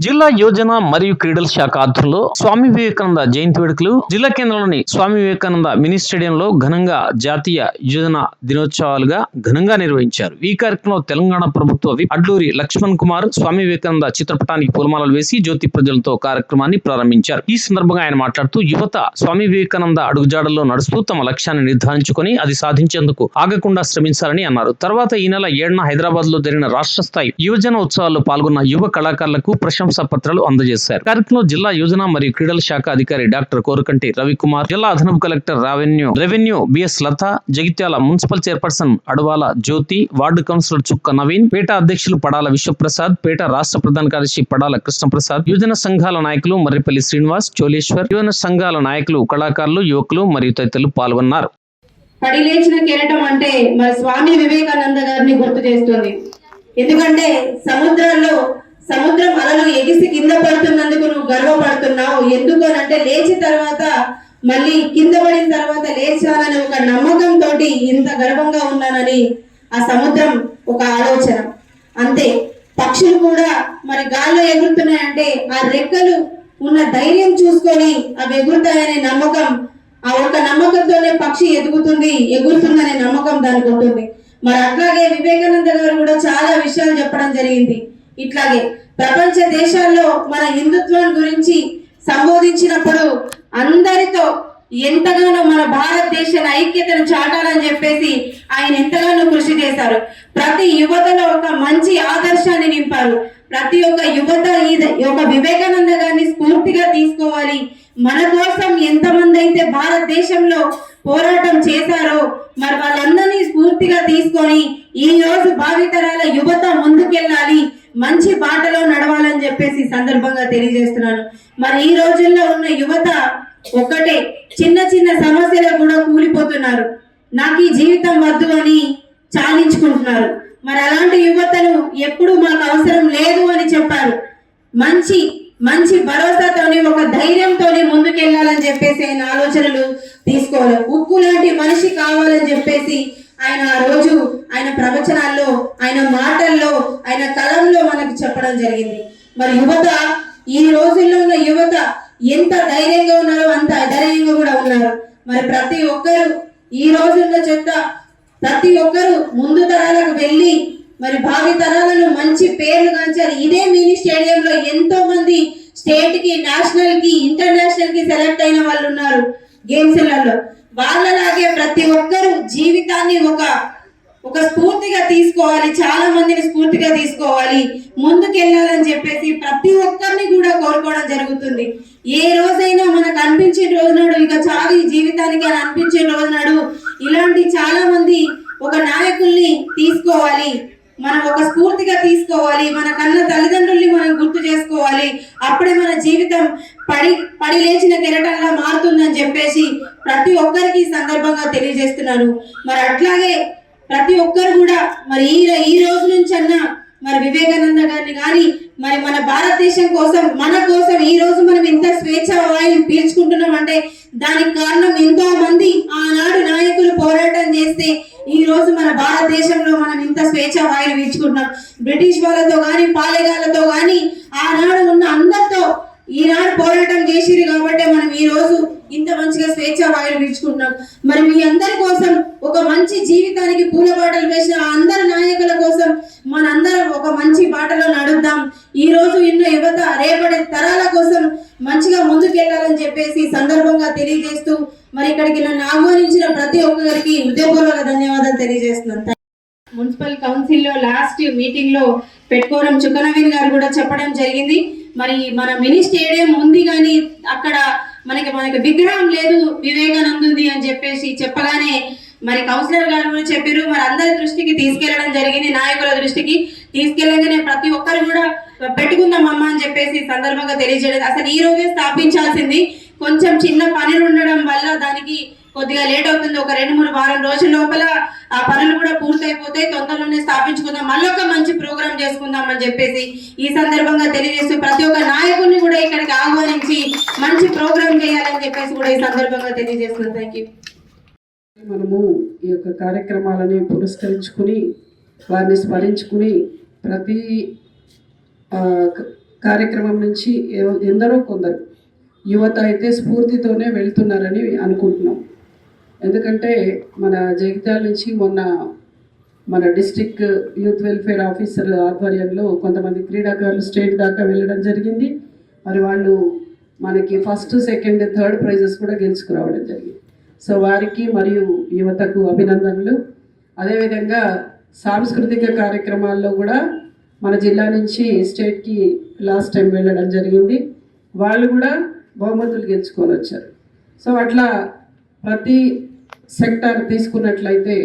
జిల్లా యోజన మరియు క్రీడల శాఖ ఆధ్వర్యంలో స్వామి వివేకానంద జయంతి వేడుకలు జిల్లా కేంద్రంలోని స్వామి వివేకానంద మినీ స్టేడియంలో ఘనంగా జాతీయ యోజన దినోత్సవాలుగా ఘనంగా నిర్వహించారు. ఈ కార్యక్రమంలో తెలంగాణ ప్రభుత్వ అడ్లూరి లక్ష్మణ్ కుమార్ స్వామి వివేకానంద చిత్రపటానికి పూలమాలలు వేసి జ్యోతి ప్రజలతో కార్యక్రమాన్ని ప్రారంభించారు. ఈ సందర్భంగా ఆయన మాట్లాడుతూ యువత స్వామి వివేకానంద అడుగుజాడల్లో నడుస్తూ తమ లక్ష్యాన్ని నిర్ధారించుకొని అది సాధించేందుకు ఆగకుండా శ్రమించాలని అన్నారు. తర్వాత ఈ నెల ఏడున హైదరాబాద్లో జరిగిన రాష్ట్ర స్థాయి యువజన ఉత్సవాల్లో పాల్గొన్న యువ కళాకారులకు ప్రశంస ప్రశంసాపత్రాలు అందజేశారు. కార్యక్రమంలో జిల్లా యోజన మరియు క్రీడల శాఖ అధికారి డాక్టర్ కోరకంటి రవికుమార్ జిల్లా అదనపు collector revenue revenue BS Latha Jagtial municipal chairperson Adavala Jyothi ward councillor Chukka Naveen పేట అధ్యక్షులు పడాల విశ్వప్రసాద్ పేట రాష్ట్ర ప్రధాన కార్యదర్శి పడాల కృష్ణప్రసాద్ యువజన సంఘాల నాయకులు మర్రిపల్లి శ్రీనివాస్ చోలేశ్వర్ యువజన సంఘాల నాయకులు కళాకారులు యువకులు మరియు తదితరులు పాల్గొన్నారు. పడి లేచిన కెరటం అంటే మన స్వామి వివేకానంద గారిని గుర్తు చేస్తుంది. ఎందుకంటే సముద్రంలో సముద్రం అలలు ఎగిసి కింద పడుతున్నందుకు నువ్వు గర్వపడుతున్నావు. ఎందుకు అని అంటే లేచి తర్వాత మళ్ళీ కింద పడిన తర్వాత లేచాలనే ఒక నమ్మకంతో ఇంత గర్వంగా ఉన్నానని ఆ సముద్రం ఒక ఆలోచన. అంతే. పక్షులు కూడా మరి గాల్లో ఎగురుతున్నాయంటే ఆ రెక్కలు ఉన్న ధైర్యం చూసుకొని అవి ఎగురుతాయనే నమ్మకం ఆ ఒక్క నమ్మకంతోనే పక్షి ఎదుగుతుంది ఎగురుతుందనే నమ్మకం దానికి ఉంటుంది. మరి అట్లాగే వివేకానంద గారు కూడా చాలా విషయాలు చెప్పడం జరిగింది. ఇట్లాగే ప్రపంచ దేశాల్లో మన హిందుత్వం గురించి సంబోధించినప్పుడు అందరితో ఎంతగానో మన భారతదేశ ఐక్యతను చాటాలని చెప్పేసి ఆయన ఎంతగానో కృషి చేశారు. ప్రతి యువతలో ఒక మంచి ఆదర్శాన్ని నింపారు. ప్రతి ఒక్క యువత ఈ ఒక వివేకానంద గారిని స్ఫూర్తిగా తీసుకోవాలి. మన కోసం ఎంతమంది అయితే భారతదేశంలో పోరాటం చేశారో మరి వాళ్ళందరినీ స్ఫూర్తిగా తీసుకొని ఈ రోజు భావితరాల యువత ముందుకెళ్ళాలి. మంచి బాటలో నడవాలని చెప్పేసి సందర్భంగా తెలియజేస్తున్నాను. మరి ఈ రోజుల్లో ఉన్న యువత ఒక్కటే చిన్న చిన్న సమస్యలు కూడా కూలిపోతున్నారు. నాకు ఈ జీవితం వద్దు అని చాలించుకుంటున్నారు. మరి అలాంటి యువతను ఎప్పుడు మాకు అవసరం లేదు అని చెప్పారు. మంచి మంచి భరోసాతోని ఒక ధైర్యంతోని ముందుకెళ్ళాలని చెప్పేసి ఆయన ఆలోచనలు తీసుకోవాలి. ఉక్కు లాంటి మనిషి కావాలని చెప్పేసి ఆయన ఆ రోజు ఆయన ప్రవచనాల్లో ఆయన మాటల్లో ఆయన కలంలో మనకు చెప్పడం జరిగింది. మరి యువత ఈ రోజుల్లో ఉన్న యువత ఎంత ధైర్యంగా ఉన్నారో అంత అధైర్యంగా కూడా ఉన్నారు. మరి ప్రతి ఒక్కరు ఈ రోజున్న చెత్త ప్రతి ఒక్కరు ముందు తరాలకు వెళ్ళి మరి భావి తరాలను మంచి పేర్లు గాంచారు. ఇదే మినీ స్టేడియంలో ఎంతో మంది స్టేట్కి నేషనల్కి ఇంటర్నేషనల్కి సెలెక్ట్ అయిన వాళ్ళు ఉన్నారు. గేమ్స్లలో వాళ్ళలాగే ప్రతి ఒక్కరు జీవితాన్ని ఒక ఒక స్ఫూర్తిగా తీసుకోవాలి. చాలా మందిని స్ఫూర్తిగా తీసుకోవాలి. ముందుకెళ్ళాలని చెప్పేసి ప్రతి ఒక్కరిని కూడా కోరుకోవడం జరుగుతుంది. ఏ రోజైనా మనకు అనిపించే రోజు నాడు ఇక చాలు ఈ జీవితానికి అని అనిపించే రోజు నాడు ఇలాంటి చాలా మంది ఒక నాయకుల్ని తీసుకోవాలి. మనం ఒక స్ఫూర్తిగా తీసుకోవాలి మన కన్న తల్లిదండ్రుల్ని మనం గుర్తు చేసుకోవాలి. అప్పుడే మన జీవితం పడి పడి లేచిన కెరటంగా మారుతుందని చెప్పేసి ప్రతి ఒక్కరికి ఈ సందర్భంగా తెలియజేస్తున్నాను. మరి అట్లాగే ప్రతి ఒక్కరు కూడా మరి ఈ ఈ రోజు నుంచి అన్నా మరి వివేకానంద గారిని కానీ మరి మన భారతదేశం కోసం మన కోసం ఈ రోజు మనం ఇంత స్వేచ్ఛ వాయువు పీల్చుకుంటున్నాం అంటే దానికి కారణం ఎంతో మంది ఆనాడు నాయకులు పోరాటం చేస్తే ఈ రోజు మన భారతదేశంలో మనం ఇంత స్వేచ్ఛ వాయువు పీల్చుకుంటున్నాం బ్రిటిష్ వాళ్ళతో కానీ పాలెగాళ్ళతో కానీ ఆనాడు ఉన్న అందరితో ఈనాడు పోరాటం చేసిరు కాబట్టి మనం ఈ రోజు ఇంత మంచిగా స్వేచ్ఛ వాయులు పీల్చుకుంటున్నాం మరి మీ అందరి కోసం ఒక మంచి జీవితానికి పూల బాటలు వేసిన అందరి నాయకుల కోసం మనందరం ఒక మంచి బాటలో నడుద్దాం. ఈ రోజు ఇన్న యువత రేపటి తరాల కోసం మంచిగా ముందుకెళ్ళాలని చెప్పేసి సందర్భంగా తెలియజేస్తూ మరి ఇక్కడికి నన్ను ఆహ్వానించిన ప్రతి ఒక్కరికి హృదయపూర్వక ధన్యవాదాలు తెలియజేస్తున్నాను. మున్సిపల్ కౌన్సిల్లో లాస్ట్ మీటింగ్లో పెట్టుకోవడం చుక్కనవీన్ గారు కూడా చెప్పడం జరిగింది. మరి మన మినీ స్టేడియం ఉంది కానీ అక్కడ మనకి మనకి విగ్రహం లేదు వివేకానందుంది అని చెప్పేసి చెప్పగానే మరి కౌన్సిలర్ గారు కూడా చెప్పారు. మరి అందరి దృష్టికి తీసుకెళ్ళడం జరిగింది నాయకుల దృష్టికి తీసుకెళ్ళగానే ప్రతి ఒక్కరు కూడా పెట్టుకుందాం అమ్మ అని చెప్పేసి సందర్భంగా తెలియజేయడం. అసలు ఈ రోజే స్థాపించాల్సింది. కొంచెం చిన్న పనులు ఉండడం వల్ల దానికి కొద్దిగా లేట్ అవుతుంది. ఒక రెండు మూడు వారం రోజుల లోపల ఆ పనులు కూడా పూర్తయిపోతే తొందరలోనే స్థాపించుకుందాం. మళ్ళీ ఒక మంచి ప్రోగ్రామ్ చేసుకుందాం అని చెప్పేసి ఈ సందర్భంగా తెలియజేస్తూ ప్రతి ఒక్క నాయకుడిని కూడా ఇక్కడికి ఆహ్వానించి మంచి ప్రోగ్రామ్ చేయాలని చెప్పేసి కూడా ఈ సందర్భంగా తెలియజేస్తున్నాం థ్యాంక్ యూ మనము ఈ యొక్క కార్యక్రమాలని పురస్కరించుకుని వారిని స్మరించుకుని ప్రతి కార్యక్రమం నుంచి ఎందరో కొందరు యువత అయితే స్ఫూర్తితోనే వెళ్తున్నారని అనుకుంటున్నాం. ఎందుకంటే మన జగిత్యాల నుంచి మొన్న మన డిస్టిక్ యూత్ వెల్ఫేర్ ఆఫీసర్ ఆధ్వర్యంలో కొంతమంది క్రీడాకారులు స్టేట్ దాకా వెళ్ళడం జరిగింది. మరి వాళ్ళు మనకి ఫస్ట్ సెకండ్ థర్డ్ ప్రైజెస్ కూడా గెలుచుకురావడం జరిగింది. సో వారికి మరియు యువతకు అభినందనలు. అదేవిధంగా సాంస్కృతిక కార్యక్రమాల్లో కూడా మన జిల్లా నుంచి స్టేట్కి లాస్ట్ టైం వెళ్ళడం జరిగింది. వాళ్ళు కూడా బహుమతులు గెలుచుకొని వచ్చారు. సో అట్లా ప్రతి సెక్టార్ తీసుకున్నట్లయితే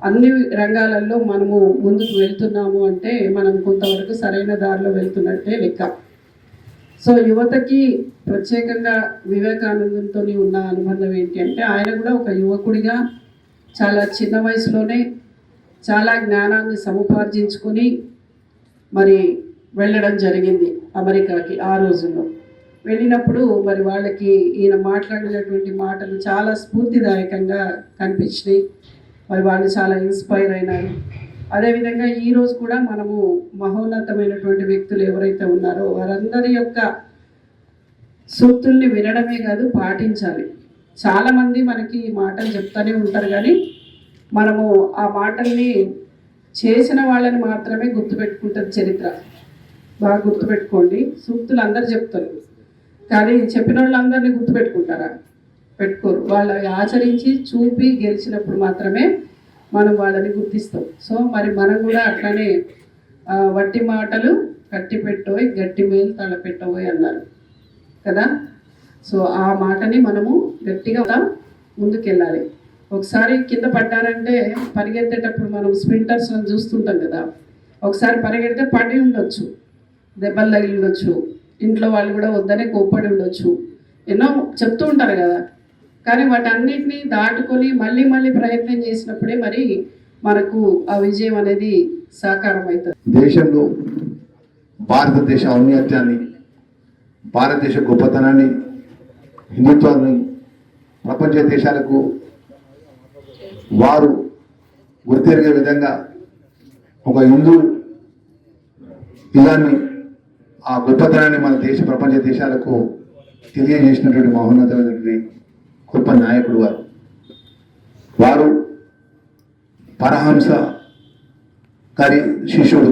అన్ని రంగాలలో మనము ముందుకు వెళ్తున్నాము అంటే మనం కొంతవరకు సరైన దారిలో వెళ్తున్నట్టే లెక్క. సో యువతకి ప్రత్యేకంగా వివేకానందంతో ఉన్న అనుబంధం ఏంటి అంటే ఆయన కూడా ఒక యువకుడిగా చాలా చిన్న వయసులోనే చాలా జ్ఞానాన్ని సముపార్జించుకొని మరి వెళ్ళడం జరిగింది అమెరికాకి ఆ రోజుల్లో. వెళ్ళినప్పుడు మరి వాళ్ళకి ఈయన మాట్లాడినటువంటి మాటలు చాలా స్ఫూర్తిదాయకంగా కనిపించినాయి. మరి వాళ్ళు చాలా ఇన్స్పైర్ అయినారు. అదేవిధంగా ఈరోజు కూడా మనము మహోన్నతమైనటువంటి వ్యక్తులు ఎవరైతే ఉన్నారో వారందరి యొక్క సూక్తుల్ని వినడమే కాదు పాటించాలి. చాలామంది మనకి ఈ మాటలు చెప్తూనే ఉంటారు కానీ మనము ఆ మాటల్ని చేసిన వాళ్ళని మాత్రమే గుర్తుపెట్టుకుంటుంది చరిత్ర. బాగా గుర్తుపెట్టుకోండి. సూక్తులు అందరు చెప్తారు. కానీ చెప్పిన వాళ్ళందరినీ గుర్తుపెట్టుకుంటారా? పెట్టుకోరు. వాళ్ళు ఆచరించి చూపి గెలిచినప్పుడు మాత్రమే మనం వాళ్ళని గుర్తిస్తాం. సో మరి మనం కూడా అట్లనే వట్టి మాటలు కట్టి పెట్టోయ్ గట్టి మేలు తలపెట్టబోయ్ అన్నారు. కదా? సో ఆ మాటని మనము గట్టిగా ముందుకెళ్ళాలి. ఒకసారి కింద పడ్డారంటే పరిగెత్తేటప్పుడు మనం స్ప్రింటర్స్ చూస్తుంటాం కదా? ఒకసారి పరిగెడితే పడి ఉండొచ్చు దెబ్బలు తగిలి ఉండొచ్చు. ఇంట్లో వాళ్ళు కూడా వద్దనే కోప్పడి ఉండొచ్చు. ఎన్నో చెప్తూ ఉంటారు కదా. కానీ వాటన్నిటిని దాటుకొని మళ్ళీ మళ్ళీ ప్రయత్నం చేసినప్పుడే మరి మనకు ఆ విజయం అనేది సాకారం అవుతుంది దేశంలో భారతదేశ ఔన్నత్యాన్ని భారతదేశ గొప్పతనాన్ని హిందుత్వాన్ని ప్రపంచ దేశాలకు వారు గుర్తెరిగే విధంగా ఒక హిందూ ఇలాన్ని ఆ గొప్పతనాన్ని మన దేశ ప్రపంచ దేశాలకు తెలియజేసినటువంటి మహోన్నతమైనటువంటి గొప్ప నాయకుడు వారు. వారు పరహంస గారి శిష్యుడు.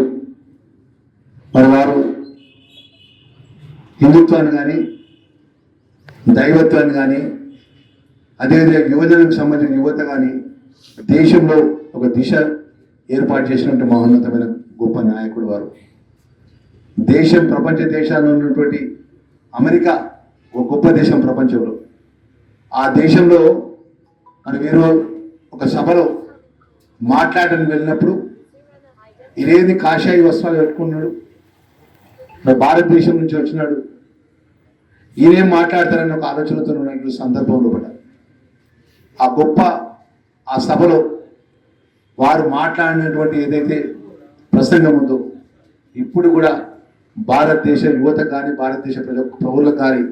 మరి వారు హిందుత్వాన్ని కానీ దైవత్వాన్ని కానీ అదేవిధంగా యువజనకు సంబంధించిన యువత కానీ దేశంలో ఒక దిశ ఏర్పాటు చేసినటువంటి మహోన్నతమైన గొప్ప నాయకుడు వారు. దేశం ప్రపంచ దేశాల్లో ఉన్నటువంటి అమెరికా ఒక గొప్ప దేశం ప్రపంచంలో. ఆ దేశంలో మన వీరు ఒక సభలో మాట్లాడడానికి వెళ్ళినప్పుడు ఇదేది కాషాయి వస్త్రాలు పెట్టుకున్నాడు భారతదేశం నుంచి వచ్చినాడు. ఈయనేం మాట్లాడతారని ఒక ఆలోచనతో ఉన్నటువంటి సందర్భంలో కూడా ఆ గొప్ప ఆ సభలో వారు మాట్లాడినటువంటి ఏదైతే ప్రసంగం ఉందో ఇప్పుడు కూడా భారతదేశ యువత కానీ భారతదేశ ప్రజ పౌరులకు కానీ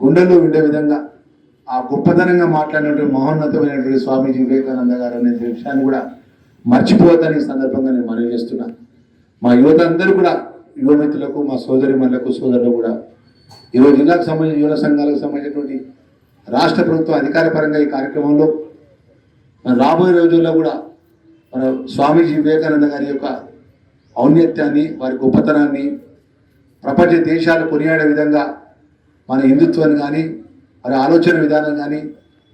గుండెల్లో ఉండే విధంగా ఆ గొప్పతనంగా మాట్లాడినటువంటి మహోన్నతమైనటువంటి స్వామీజీ వివేకానంద గారు అనే విషయాన్ని కూడా మర్చిపోవద్దని ఈ సందర్భంగా నేను మనవి చేస్తున్నా. మా యువత అందరూ కూడా యువమిత్రులకు మా సోదరి మనులకు సోదరులు కూడా ఈరోజు జిల్లాకు సంబంధించిన యువ సంఘాలకు సంబంధించినటువంటి రాష్ట్ర ప్రభుత్వం అధికారపరంగా ఈ కార్యక్రమంలో మన రాబోయే రోజుల్లో కూడా మన స్వామీజీ వివేకానంద గారి యొక్క ఔన్నత్యాన్ని వారి గొప్పతనాన్ని ప్రపంచ దేశాలు కొనియాడే విధంగా మన హిందుత్వాన్ని కానీ మరి ఆలోచన విధానం కానీ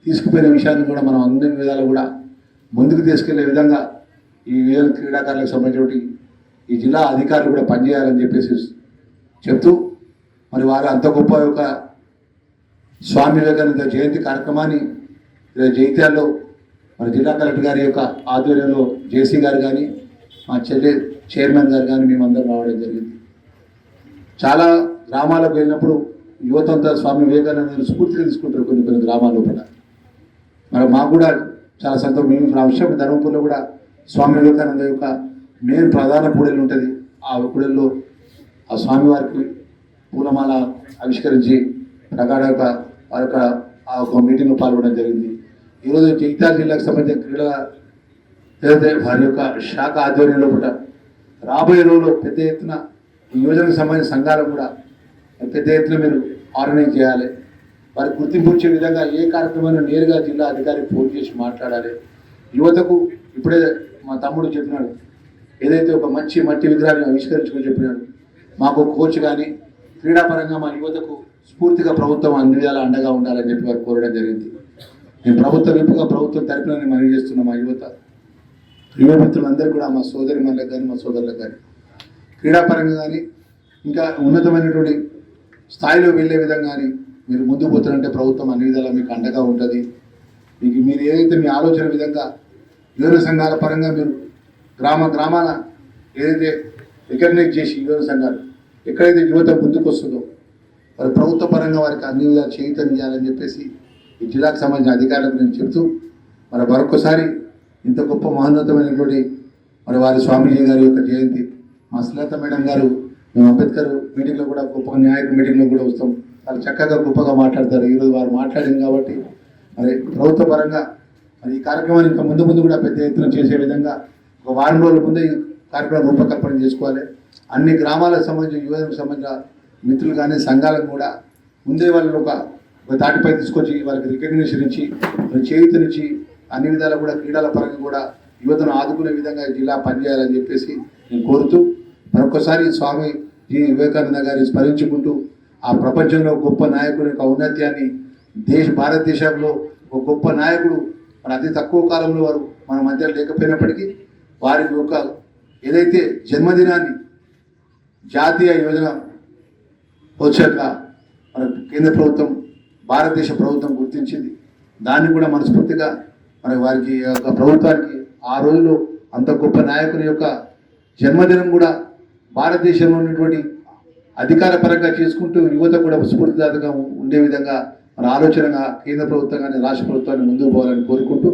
తీసుకుపోయిన విషయాన్ని కూడా మనం అన్ని విధాలు కూడా ముందుకు తీసుకెళ్ళే విధంగా ఈ వేల క్రీడాకారులకు సంబంధించినటువంటి ఈ జిల్లా అధికారులు కూడా పనిచేయాలని చెప్పేసి చెప్తూ మరి వారు అంత గొప్ప యొక్క స్వామి వివేకానంద జయంతి కార్యక్రమాన్ని జయిత్యాల్లో జైత్యాల్లో మన జిల్లా కలెక్టర్ గారి యొక్క ఆధ్వర్యంలో జేసీ గారు కానీ మా చెల్లె చైర్మన్ గారు కానీ మేమందరం రావడం జరిగింది. చాలా గ్రామాలకు వెళ్ళినప్పుడు యువత అంతా స్వామి వివేకానందని స్ఫూర్తిగా తీసుకుంటారు కొన్ని కొన్ని గ్రామాల లోపల. మరి మాకు కూడా చాలా సంతోషం. మేము నా విషయం ధర్మపూర్లో కూడా స్వామి వివేకానంద యొక్క మెయిన్ ప్రధాన పూడెలు ఉంటుంది. ఆ కూడలిలో ఆ స్వామివారికి పూలమాల ఆవిష్కరించి ప్రగాఢ యొక్క వారి యొక్క ఆ ఒక మీటింగ్లో పాల్గొనడం జరిగింది. ఈరోజు జగిత్యాల జిల్లాకు సంబంధించిన క్రీడల ఏదైతే వారి యొక్క శాఖ ఆధ్వర్యంలో కూడా రాబోయే రోజుల్లో పెద్ద ఎత్తున ఈ యువజనకు సంబంధించిన సంఘాలు కూడా పెద్ద ఎత్తున మీరు ఆర్గనైజ్ చేయాలి. వారి గుర్తింపు వచ్చే విధంగా ఏ కార్యక్రమాన్ని నేరుగా జిల్లా అధికారికి ఫోన్ చేసి మాట్లాడాలి. యువతకు ఇప్పుడే మా తమ్ముడు చెప్పినాడు ఏదైతే ఒక మంచి మట్టి విగ్రహాన్ని ఆవిష్కరించుకొని చెప్పినాడు మాకు కోచ్ కానీ క్రీడాపరంగా మా యువతకు స్ఫూర్తిగా ప్రభుత్వం అన్ని విధాలా అండగా ఉండాలని చెప్పి వారు కోరడం జరిగింది. నేను ప్రభుత్వ వైపుగా ప్రభుత్వం తరపున నేను మనవి చేస్తున్న మా యువత. యువ మిత్రులందరూ కూడా మా సోదరి మనలకు కానీ మా సోదరులకు కానీ. క్రీడాపరంగా కానీ ఇంకా ఉన్నతమైనటువంటి స్థాయిలో వెళ్ళే విధంగా కానీ మీరు ముందు పోతారంటే ప్రభుత్వం అన్ని విధాలా మీకు అండగా ఉంటుంది. మీకు మీరు ఏదైతే మీ ఆలోచన విధంగా యువన సంఘాల పరంగా మీరు గ్రామ గ్రామాల ఏదైతే రికగ్నైజ్ చేసి యువన సంఘాలు ఎక్కడైతే యువత ముందుకు వస్తుందో వారి ప్రభుత్వ పరంగా వారికి అన్ని విధాలు చేయాలని చెప్పేసి ఈ జిల్లాకు సంబంధించిన అధికారులకు నేను చెప్తూ మరి మరొకసారి ఇంత గొప్ప మహోన్నతమైనటువంటి మరి వారి స్వామీజీ గారి యొక్క జయంతి మా శ్రీలత మేడం గారు మేము అంబేద్కర్ మీటింగ్లో కూడా గొప్ప నాయకుల మీటింగ్లో కూడా వస్తాం. వాళ్ళు చక్కగా గొప్పగా మాట్లాడతారు. ఈరోజు వారు మాట్లాడింది కాబట్టి మరి ప్రభుత్వ పరంగా మరి ఈ కార్యక్రమాన్ని ఇంకా ముందు ముందు కూడా పెద్ద ఎత్తున చేసే విధంగా ఒక వారం రోజుల ముందే ఈ కార్యక్రమం రూపకల్పన చేసుకోవాలి. అన్ని గ్రామాలకు సంబంధించిన యువతకు సంబంధించిన మిత్రులు కానీ సంఘాలకు కూడా ముందే వాళ్ళు ఒక దాటిపై తాటిపై తీసుకొచ్చి వాళ్ళకి రికగ్నిషన్ ఇచ్చి వాళ్ళ అన్ని విధాలు కూడా క్రీడల పరంగా కూడా యువతను ఆదుకునే విధంగా జిల్లా పనిచేయాలని చెప్పేసి నేను కోరుతూ మరొకసారి స్వామి ఈ వివేకానంద గారిని స్మరించుకుంటూ ఆ ప్రపంచంలో గొప్ప నాయకుడి యొక్క ఔన్నత్యాన్ని దేశ భారతదేశంలో ఒక గొప్ప నాయకుడు మన అతి తక్కువ కాలంలో వారు మన మధ్య లేకపోయినప్పటికీ వారి యొక్క ఏదైతే జన్మదినాన్ని జాతీయ యోజన వచ్చాక మన కేంద్ర ప్రభుత్వం భారతదేశ ప్రభుత్వం గుర్తించింది. దాన్ని కూడా మనస్ఫూర్తిగా మన వారికి యొక్క ప్రభుత్వానికి ఆ రోజులో అంత గొప్ప నాయకుని యొక్క జన్మదినం కూడా భారతదేశంలో ఉన్నటువంటి అధికార పరంగా చేసుకుంటూ యువత కూడా స్ఫూర్తిదాతగా ఉండే విధంగా మన ఆలోచనగా కేంద్ర ప్రభుత్వం కానీ రాష్ట్ర ప్రభుత్వాన్ని ముందుకు పోవాలని కోరుకుంటూ